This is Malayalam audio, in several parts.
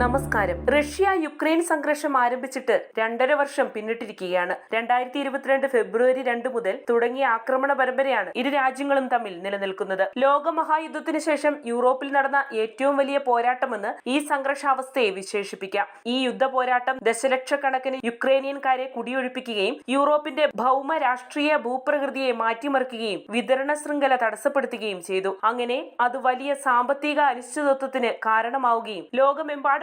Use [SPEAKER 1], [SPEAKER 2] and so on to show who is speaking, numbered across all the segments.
[SPEAKER 1] നമസ്കാരം. റഷ്യ യുക്രൈൻ സംഘർഷം ആരംഭിച്ചിട്ട് രണ്ടര വർഷം പിന്നിട്ടിരിക്കുകയാണ്. രണ്ടായിരത്തി ഇരുപത്തിരണ്ട് ഫെബ്രുവരി രണ്ട് മുതൽ തുടങ്ങിയ ആക്രമണ പരമ്പരയാണ് ഇരു രാജ്യങ്ങളും തമ്മിൽ നിലനിൽക്കുന്നത്. ലോകമഹായുദ്ധത്തിന് ശേഷം യൂറോപ്പിൽ നടന്ന ഏറ്റവും വലിയ പോരാട്ടമെന്ന് ഈ സംഘർഷാവസ്ഥയെ വിശേഷിപ്പിക്കാം. ഈ യുദ്ധ പോരാട്ടം ദശലക്ഷക്കണക്കിന് യുക്രൈനിയൻകാരെ കുടിയൊഴിപ്പിക്കുകയും യൂറോപ്പിന്റെ ഭൗമ രാഷ്ട്രീയ ഭൂപ്രകൃതിയെ മാറ്റിമറിക്കുകയും വിതരണ ശൃംഖല തടസ്സപ്പെടുത്തുകയും ചെയ്തു. അങ്ങനെ അത് വലിയ സാമ്പത്തിക അനിശ്ചിതത്വത്തിന് കാരണമാവുകയും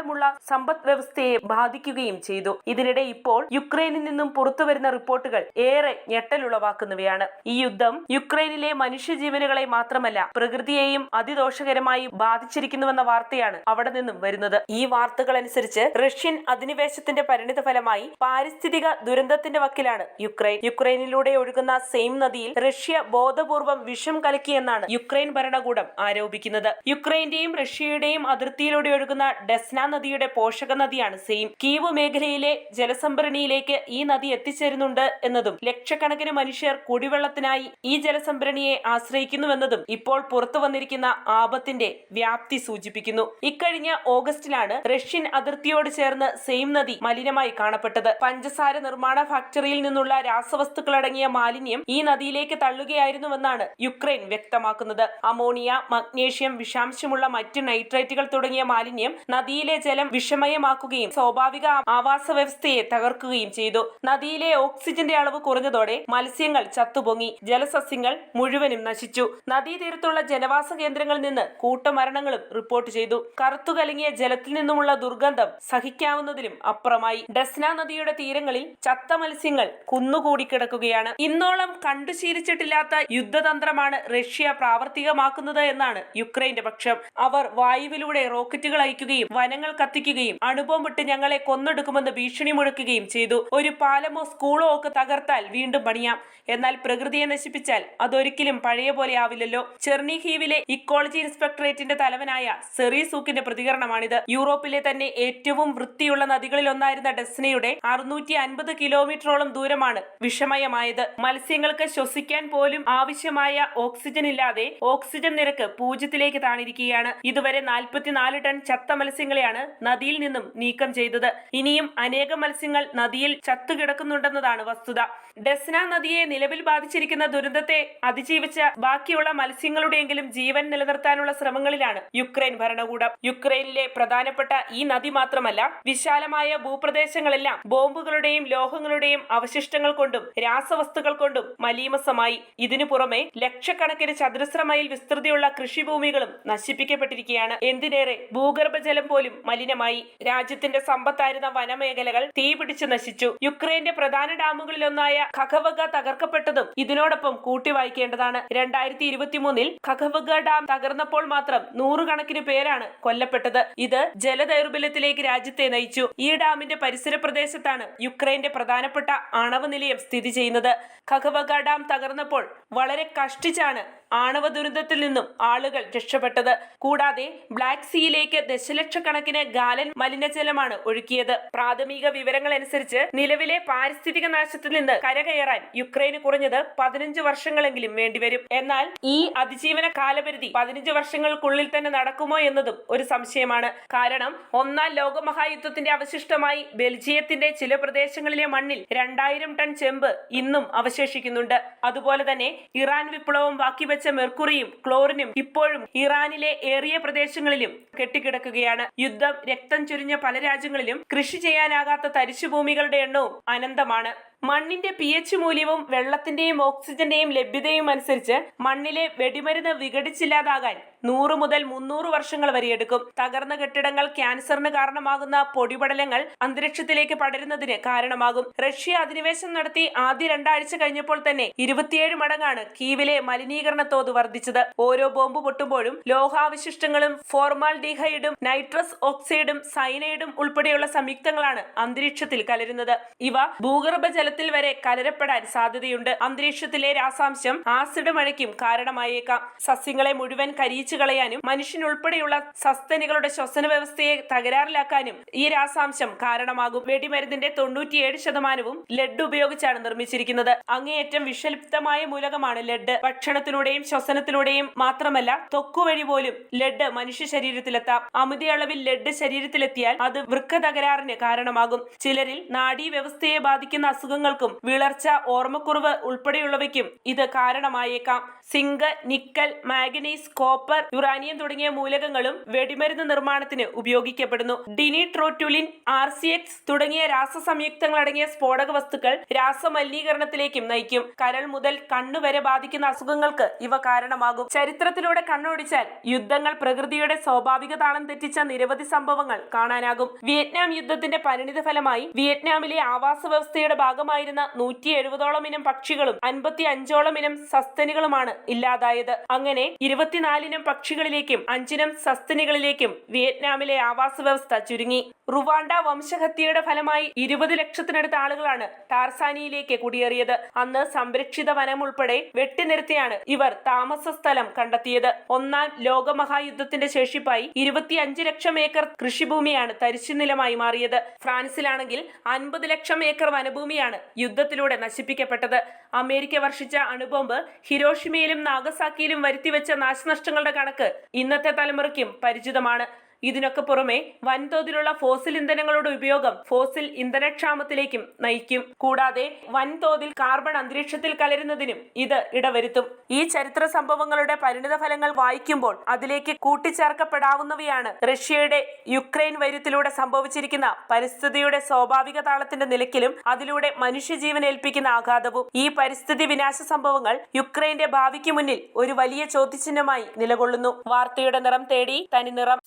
[SPEAKER 1] ലോകമെമ്പാടുമുള്ള സമ്പദ് വ്യവസ്ഥയെ ബാധിക്കുകയും ചെയ്തു. ഇതിനിടെ ഇപ്പോൾ യുക്രൈനിൽ നിന്നും പുറത്തുവരുന്ന റിപ്പോർട്ടുകൾ ഏറെ ഞെട്ടലുളവാക്കുന്നവയാണ്. ഈ യുദ്ധം യുക്രൈനിലെ മനുഷ്യജീവനുകളെ മാത്രമല്ല പ്രകൃതിയെയും അതിദോഷകരമായി ബാധിച്ചിരിക്കുന്നുവെന്ന വാർത്തയാണ് അവിടെ നിന്നും വരുന്നത്. ഈ വാർത്തകൾ അനുസരിച്ച് റഷ്യൻ അധിനിവേശത്തിന്റെ പരിണിത ഫലമായി പാരിസ്ഥിതിക ദുരന്തത്തിന്റെ വക്കിലാണ് യുക്രൈൻ. യുക്രൈനിലൂടെ ഒഴുകുന്ന സെയിം നദിയിൽ റഷ്യ ബോധപൂർവം വിഷം കലക്കിയെന്നാണ് യുക്രൈൻ ഭരണകൂടം ആരോപിക്കുന്നത്. യുക്രൈന്റെയും റഷ്യയുടെയും അതിർത്തിയിലൂടെ ഒഴുകുന്ന ഡെസ്ന നദിയുടെ പോഷക നദിയാണ് സെയിം. കീവ് മേഖലയിലെ ജലസംഭരണിയിലേക്ക് ഈ നദി എത്തിച്ചേരുന്നുണ്ട് എന്നതും ലക്ഷക്കണക്കിന് മനുഷ്യർ കുടിവെള്ളത്തിനായി ഈ ജലസംഭരണിയെ ആശ്രയിക്കുന്നുവെന്നതും ഇപ്പോൾ പുറത്തു വന്നിരിക്കുന്ന ആപത്തിന്റെ വ്യാപ്തി സൂചിപ്പിക്കുന്നു. ഇക്കഴിഞ്ഞ ഓഗസ്റ്റിലാണ് റഷ്യൻ അതിർത്തിയോട് ചേർന്ന് സെയിം നദി മലിനമായി കാണപ്പെട്ടത്. പഞ്ചസാര നിർമ്മാണ ഫാക്ടറിയിൽ നിന്നുള്ള രാസവസ്തുക്കളടങ്ങിയ മാലിന്യം ഈ നദിയിലേക്ക് തള്ളുകയായിരുന്നുവെന്നാണ് യുക്രൈൻ വ്യക്തമാക്കുന്നത്. അമോണിയ മഗ്നേഷ്യം വിഷാംശമുള്ള മറ്റ് നൈട്രേറ്റുകൾ തുടങ്ങിയ മാലിന്യം നദിയിലെ ജലം വിഷമയമാക്കുകയും സ്വാഭാവിക ആവാസ വ്യവസ്ഥയെ തകർക്കുകയും ചെയ്തു. നദിയിലെ ഓക്സിജന്റെ അളവ് കുറഞ്ഞതോടെ മത്സ്യങ്ങൾ ചത്തുപൊങ്ങി. ജലസസ്യങ്ങൾ മുഴുവനും നശിച്ചു. നദീതീരത്തുള്ള ജനവാസ കേന്ദ്രങ്ങളിൽ നിന്ന് കൂട്ടമരണങ്ങളും റിപ്പോർട്ട് ചെയ്തു. കറുത്തുകലങ്ങിയ ജലത്തിൽ നിന്നുമുള്ള ദുർഗന്ധം സഹിക്കാവുന്നതിലും അപ്പുറമായി. ഡസ്ന നദിയുടെ തീരങ്ങളിൽ ചത്ത മത്സ്യങ്ങൾ കുന്നുകൂടി കിടക്കുകയാണ്. ഇന്നോളം കണ്ടു ശീലിച്ചിട്ടില്ലാത്ത യുദ്ധതന്ത്രമാണ് റഷ്യ പ്രാവർത്തികമാക്കുന്നത് എന്നാണ് യുക്രൈന്റെ പക്ഷം. അവർ വായുവിലൂടെ റോക്കറ്റുകൾ അയക്കുകയും വനങ്ങൾ കത്തിക്കുകയും അണുബോംബിട്ട് ഞങ്ങളെ കൊന്നെടുക്കുമെന്ന് ഭീഷണി മുഴക്കുകയും ചെയ്തു. ഒരു പാലമോ സ്കൂളോ ഒക്കെ തകർത്താൽ വീണ്ടും പണിയാം. എന്നാൽ പ്രകൃതിയെ നശിപ്പിച്ചാൽ അതൊരിക്കലും പഴയ പോലെ ആവില്ലല്ലോ. ചെർണിഹീവിലെ ഇക്കോളജി ഇൻസ്പെക്ടറേറ്റിന്റെ തലവനായ സെറി സൂക്കിന്റെ പ്രതികരണമാണിത്. യൂറോപ്പിലെ തന്നെ ഏറ്റവും വൃത്തിയുള്ള നദികളിൽ ഒന്നായിരുന്ന ഡെസ്നയുടെ അറുന്നൂറ്റി അൻപത് കിലോമീറ്ററോളം ദൂരമാണ് വിഷമയമായത്. മത്സ്യങ്ങൾക്ക് ശ്വസിക്കാൻ പോലും ആവശ്യമായ ഓക്സിജൻ ഇല്ലാതെ ഓക്സിജൻ നിരക്ക് പൂജ്യത്തിലേക്ക് താണിരിക്കുകയാണ്. ഇതുവരെ നാൽപ്പത്തിനാല് ടൺ ചത്ത മത്സ്യങ്ങളെയാണ് നദിയിൽ നിന്നും നീക്കം ചെയ്തത്. ഇനിയും അനേകം മത്സ്യങ്ങൾ നദിയിൽ ചത്തുകിടക്കുന്നുണ്ടെന്നതാണ് വസ്തുത. ഡെസ്ന നദിയെ നിലവിൽ ബാധിച്ചിരിക്കുന്ന ദുരന്തത്തെ അതിജീവിച്ച ബാക്കിയുള്ള മത്സ്യങ്ങളുടെയെങ്കിലും ജീവൻ നിലനിർത്താനുള്ള ശ്രമങ്ങളിലാണ് യുക്രൈൻ ഭരണകൂടം. യുക്രൈനിലെ പ്രധാനപ്പെട്ട ഈ നദി മാത്രമല്ല വിശാലമായ ഭൂപ്രദേശങ്ങളെല്ലാം ബോംബുകളുടെയും ലോഹങ്ങളുടെയും അവശിഷ്ടങ്ങൾ കൊണ്ടും രാസവസ്തുക്കൾ കൊണ്ടും മലീമസമായി. ഇതിനു പുറമെ ലക്ഷക്കണക്കിന് ചതുരശ്ര മൈൽ വിസ്തൃതിയുള്ള കൃഷിഭൂമികളും നശിപ്പിക്കപ്പെട്ടിരിക്കുകയാണ്. എന്തിനേറെ ഭൂഗർഭജലം പോലും മലിനമായി. രാജ്യത്തിന്റെ സമ്പത്തായിരുന്ന വനമേഖലകൾ തീപിടിച്ച് നശിച്ചു. യുക്രൈന്റെ പ്രധാന ഡാമുകളിലൊന്നായ ഖഖവഗ തകർക്കപ്പെട്ടതും ഇതിനോടൊപ്പം കൂട്ടി വായിക്കേണ്ടതാണ് രണ്ടായിരത്തി ഇരുപത്തിമൂന്നിൽ ഖഖവഗ ഡാം തകർന്നപ്പോൾ മാത്രം നൂറുകണക്കിന് പേരാണ് കൊല്ലപ്പെട്ടത്. ഇത് ജലദൗർബല്യത്തിലേക്ക് രാജ്യത്തെ നയിച്ചു. ഈ ഡാമിന്റെ പരിസര പ്രദേശത്താണ് യുക്രൈന്റെ പ്രധാനപ്പെട്ട ആണവ നിലയം സ്ഥിതി ചെയ്യുന്നത്. ഖഖവഗ ഡാം തകർന്നപ്പോൾ വളരെ കഷ്ടിച്ചാണ് ആണവ ദുരന്തത്തിൽ നിന്നും ആളുകൾ രക്ഷപ്പെട്ടത്. കൂടാതെ ബ്ലാക്ക് സീയിലേക്ക് ദശലക്ഷക്കണക്കിന് ഗാലൻ മലിനജലമാണ് ഒഴുക്കിയത്. പ്രാഥമിക വിവരങ്ങൾ അനുസരിച്ച് നിലവിലെ പാരിസ്ഥിതിക നാശത്തിൽ നിന്ന് കരകയറാൻ യുക്രൈന് കുറഞ്ഞത് പതിനഞ്ച് വർഷങ്ങളെങ്കിലും വേണ്ടിവരും. എന്നാൽ ഈ അതിജീവന കാലപരിധി പതിനഞ്ച് വർഷങ്ങൾക്കുള്ളിൽ തന്നെ നടക്കുമോ എന്നതും ഒരു സംശയമാണ്. കാരണം ഒന്നാം ലോകമഹായുദ്ധത്തിന്റെ അവശിഷ്ടമായി ബെൽജിയത്തിന്റെ ചില പ്രദേശങ്ങളിലെ മണ്ണിൽ രണ്ടായിരം ടൺ ചെമ്പ് ഇന്നും അവശേഷിക്കുന്നുണ്ട്. അതുപോലെ തന്നെ ഇറാൻ വിപ്ലവം ബാക്കി വെച്ച മെർക്കുറിയും ക്ലോറിനും ഇപ്പോഴും ഇറാനിലെ ഏറിയ പ്രദേശങ്ങളിലും കെട്ടിക്കിടക്കുകയാണ്. യുദ്ധം രക്തം ചുരിഞ്ഞ പല രാജ്യങ്ങളിലും കൃഷി ചെയ്യാനാകാത്ത തരിശുഭൂമികളുടെ എണ്ണവും അനന്തമാണ്. മണ്ണിന്റെ പി എച്ച് മൂല്യവും വെള്ളത്തിന്റെയും ഓക്സിജന്റെയും ലഭ്യതയും അനുസരിച്ച് മണ്ണിലെ വെടിമരുന്ന് വിഘടിച്ചില്ലാതാകാൻ നൂറ് മുതൽ മുന്നൂറ് വർഷങ്ങൾ വരെ എടുക്കും. തകർന്ന കെട്ടിടങ്ങൾ ക്യാൻസറിന് കാരണമാകുന്ന പൊടിപടലങ്ങൾ അന്തരീക്ഷത്തിലേക്ക് പടരുന്നതിന് കാരണമാകും. റഷ്യ അധിനിവേശം നടത്തി ആദ്യ രണ്ടാഴ്ച കഴിഞ്ഞപ്പോൾ തന്നെ ഇരുപത്തിയേഴ് മടങ്ങാണ് കീവിലെ മലിനീകരണ തോത് വർദ്ധിച്ചത്. ഓരോ ബോംബ് പൊട്ടുമ്പോഴും ലോഹാവശിഷ്ടങ്ങളും ഫോർമാൽഡിഹൈഡും നൈട്രസ് ഓക്സൈഡും സൈനൈഡും ഉൾപ്പെടെയുള്ള സംയുക്തങ്ങളാണ് അന്തരീക്ഷത്തിൽ കലരുന്നത്. ഇവ ഭൂഗർഭ ജലത്തിൽ വരെ കലരപ്പെടാൻ സാധ്യതയുണ്ട്. അന്തരീക്ഷത്തിലെ രാസാംശം ആസിഡ് മഴയ്ക്കും കാരണമായേക്കാം. സസ്യങ്ങളെ മുഴുവൻ കരിയിച്ചു കളയാനും മനുഷ്യനുൾപ്പെടെയുള്ള സസ്തനികളുടെ ശ്വസന വ്യവസ്ഥയെ തകരാറിലാക്കാനും ഈ രാസാംശം കാരണമാകും. വെടിമരുന്നിന്റെ തൊണ്ണൂറ്റിയേഴ് ശതമാനവും ലെഡ് ഉപയോഗിച്ചാണ് നിർമ്മിച്ചിരിക്കുന്നത്. അങ്ങേയറ്റം വിഷലിപ്തമായ മൂലകമാണ് ലെഡ് ഭക്ഷണത്തിലൂടെയും ശ്വസനത്തിലൂടെയും മാത്രമല്ല തൊക്കുവഴി പോലും ലെഡ് മനുഷ്യ ശരീരത്തിലെത്താം. അമിത അളവിൽ ലെഡ് ശരീരത്തിലെത്തിയാൽ അത് വൃക്ക തകരാറിന് കാരണമാകും. ചിലരിൽ നാഡീ വ്യവസ്ഥയെ ബാധിക്കുന്ന അസുഖങ്ങൾക്കും വിളർച്ച ഓർമ്മക്കുറവ് ഉൾപ്പെടെയുള്ളവയ്ക്കും ഇത് കാരണമായേക്കാം. Zinc nickel manganese copper uranium തുടങ്ങിയ മൂലകങ്ങളും വെടിമരുന്ന് നിർമ്മാണത്തിന് ഉപയോഗിക്കപ്പെടുന്നു. ഡിനിട്രോറ്റുലിൻ ആർ സി എക്സ് തുടങ്ങിയ രാസസംയുക്തങ്ങൾ അടങ്ങിയ സ്ഫോടക വസ്തുക്കൾ രാസമലിനീകരണത്തിലേക്കും നയിക്കും. കരൾ മുതൽ കണ്ണു വരെ ബാധിക്കുന്ന അസുഖങ്ങൾക്ക് ഇവ കാരണമാകും. ചരിത്രത്തിലൂടെ കണ്ണോടിച്ചാൽ യുദ്ധങ്ങൾ പ്രകൃതിയുടെ സ്വാഭാവിക താളം തെറ്റിച്ച നിരവധി സംഭവങ്ങൾ കാണാനാകും. വിയറ്റ്നാം യുദ്ധത്തിന്റെ പരിണിത ഫലമായി വിയറ്റ്നാമിലെ ആവാസ വ്യവസ്ഥയുടെ ഭാഗമായിരുന്ന നൂറ്റി എഴുപതോളം ഇനം പക്ഷികളും അൻപത്തി അഞ്ചോളം ഇനം സസ്തനികളുമാണ് ഇല്ലാതായത്. അങ്ങനെ ഇരുപത്തിനാലിനം പക്ഷികളിലേക്കും അഞ്ചിനം സസ്തനികളിലേക്കും വിയറ്റ്നാമിലെ ആവാസ വ്യവസ്ഥ ചുരുങ്ങി. റുവാണ്ട വംശഹത്യയുടെ ഫലമായി ഇരുപത് ലക്ഷത്തിനടുത്ത ആളുകളാണ് ടാർസാനിയിലേക്ക് കുടിയേറിയത്. അന്ന് സംരക്ഷിത വനം ഉൾപ്പെടെ വെട്ടിനിരത്തിയാണ് ഇവർ താമസ സ്ഥലം കണ്ടെത്തിയത്. ഒന്നാം ലോകമഹായുദ്ധത്തിന്റെ ശേഷിപ്പായി ഇരുപത്തിയഞ്ച് ലക്ഷം ഏക്കർ കൃഷിഭൂമിയാണ് തരിശുനിലമായി മാറിയത്. ഫ്രാൻസിലാണെങ്കിൽ അൻപത് ലക്ഷം ഏക്കർ വനഭൂമിയാണ് യുദ്ധത്തിലൂടെ നശിപ്പിക്കപ്പെട്ടത്. അമേരിക്ക വർഷിച്ച അണുബോംബ് ഹിരോഷിമയിലും നാഗസാക്കിയിലും വരുത്തിവെച്ച നാശനഷ്ടങ്ങളുടെ കണക്ക് ഇന്നത്തെ തലമുറയ്ക്കും പരിചിതമാണ്. ഇതിനൊക്കെ പുറമെ വൻതോതിലുള്ള ഫോസിൽ ഇന്ധനങ്ങളുടെ ഉപയോഗം ഫോസിൽ ഇന്ധനക്ഷാമത്തിലേക്കും നയിക്കും. കൂടാതെ വൻതോതിൽ കാർബൺ അന്തരീക്ഷത്തിൽ കലരുന്നതിനും ഇത് ഇടവരുത്തും. ഈ ചരിത്ര സംഭവങ്ങളുടെ പരിണിത ഫലങ്ങൾ വായിക്കുമ്പോൾ അതിലേക്ക് കൂട്ടിച്ചേർക്കപ്പെടാവുന്നവയാണ് റഷ്യയുടെ യുക്രൈൻ വൈരത്തിലൂടെ സംഭവിച്ചിരിക്കുന്ന പരിസ്ഥിതിയുടെ സ്വാഭാവിക താളത്തിന്റെ നിലക്കിലും അതിലൂടെ മനുഷ്യജീവൻ ഏൽപ്പിക്കുന്ന ആഘാതവും. ഈ പരിസ്ഥിതി വിനാശ സംഭവങ്ങൾ യുക്രൈന്റെ ഭാവിക്ക് മുന്നിൽ ഒരു വലിയ ചോദ്യചിഹ്നമായി നിലകൊള്ളുന്നു. വാർത്തയുടെ നിറം തേടി തനി നിറം.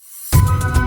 [SPEAKER 1] thank you